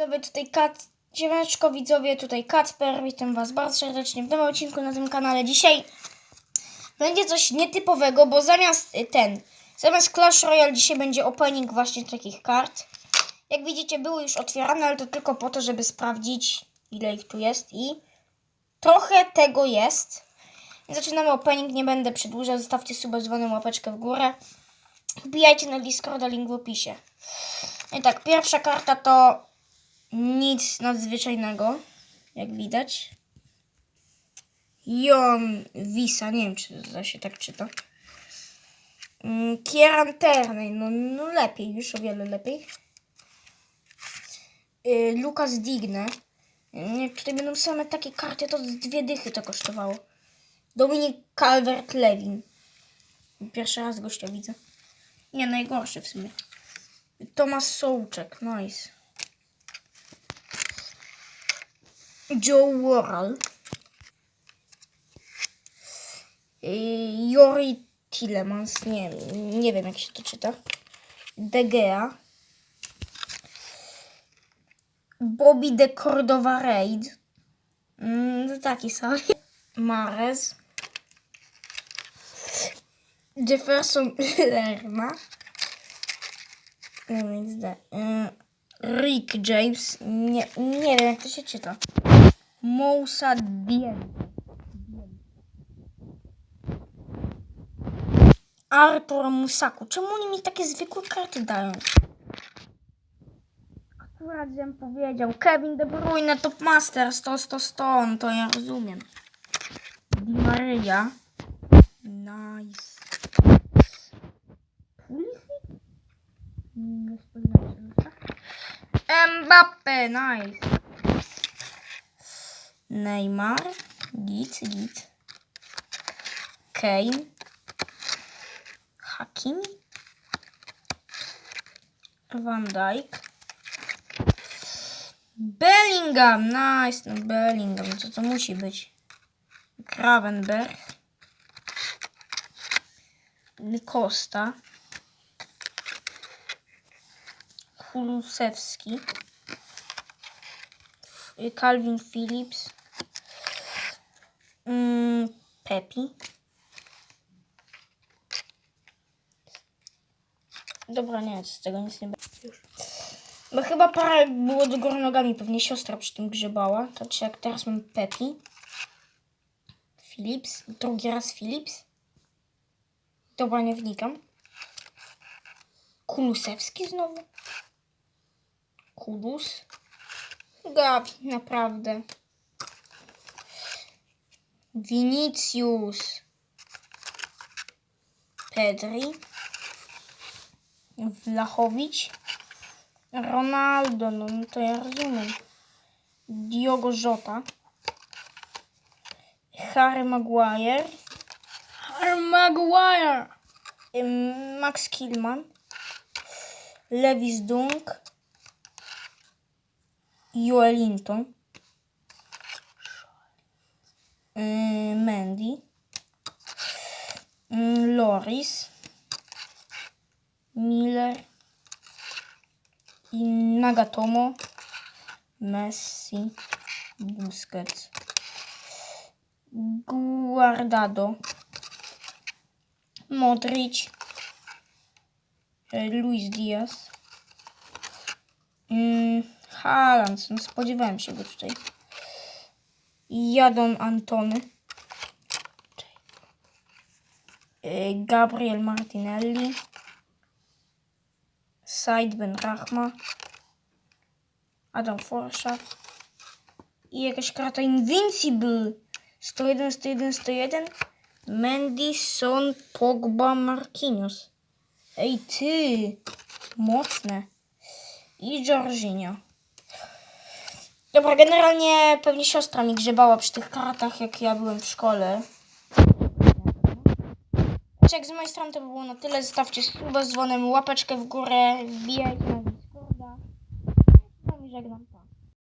Widzowie, tutaj Kat... Siemaneczko widzowie, tutaj Kacper. Witam was bardzo serdecznie w nowym odcinku na tym kanale. Dzisiaj będzie coś nietypowego, bo zamiast y, ten, zamiast Clash Royale dzisiaj będzie opening właśnie takich kart. Jak widzicie, były już otwierane, ale to tylko po to, żeby sprawdzić, ile ich tu jest i trochę tego jest. Zaczynamy opening, nie będę przedłużał. Zostawcie suba, dzwonem, łapeczkę w górę. Wbijajcie na Discorda, link w opisie. I tak, pierwsza karta to nic nadzwyczajnego, jak widać. Jon Wisa, nie wiem czy to się tak czyta. Mm, Kieran Turner, no, no lepiej, już o wiele lepiej. Y, Lucas Digne. Nie, tutaj będą same takie karty, to dwie dychy to kosztowało. Dominik Calvert-Lewin. Pierwszy raz gościa widzę. Nie, najgorszy w sumie. Tomasz Sołczek, nice. Joe Worrell. Y, Jori Tillemans, nie, nie wiem jak się to czyta. De Gea. Bobby de Cordova Raid. Mm, to taki sobie. Mares. Jefferson Lerma. XD. Y, Rick James. Nie, nie wiem jak to się czyta. Moussa Dien. Artur Musaku. Czemu oni mi takie zwykłe karty dają? Akurat żem powiedział. Kevin De Bruyne, Top Master, 100, 100, 100. No to ja rozumiem. Di Maria. Nice. Pulisic? Tak. Mbappe, nice. Neymar, git, git. Kane. Hakimi. Van Dijk. Bellingham, nice, no Bellingham, no to musi być. Gravenberg. Costa. Kulusewski. Calvin Phillips. Mm, Pepi. Dobra, nie, z tego nic nie będzie już. Bo chyba parę było do góry nogami, pewnie siostra przy tym grzebała. To jak teraz mam Pepi. Philips, drugi raz Philips. Dobra, nie wnikam. Kulusewski znowu. Kudus. Gabi, naprawdę. Vinicius. Pedri. Wlachowicz. Ronaldo, no, no to ja rozumiem. Diogo Jota. Harry Maguire. Harry Maguire. Ym, Max Killman. Lewis Dunk. Joelinton. Yy, Loris. Miller. I Nagatomo. Messi. Busquets. Guardado. Modric. e, Luis Diaz. Mm, Haaland. No spodziewałem się go tutaj. Jadon Antony. Gabriel Martinelli. Said Ben Rahma. Adam Forshaw. I jakaś karta Invincible. 101, 101, 101. Mendy, Son, Pogba, Marquinhos. Ej ty! Mocne. I Jorginho. Dobra, generalnie pewnie siostra mi grzebała przy tych kartach, jak ja byłem w szkole. Jak z mojej strony to by było na tyle. Zostawcie suba z dzwonem, łapeczkę w górę, wbijajcie na Discorda. No i żegnam.